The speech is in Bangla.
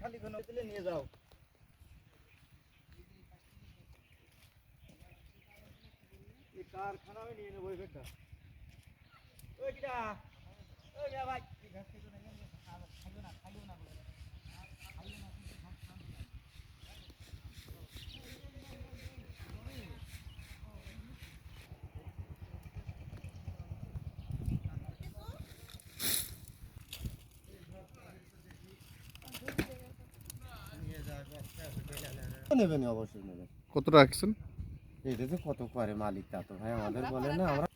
খালি কোনো তুলে নিয়ে যাও। কারখানা আমি নিয়ে নেব এই বেটা ওই কিটা, ওই ভাই। নেবেন অবশ্যই নেবেন। কত রাখছেন? এটা তো কত করে মালিক তা তো ভাই আমাদের বলে না আমরা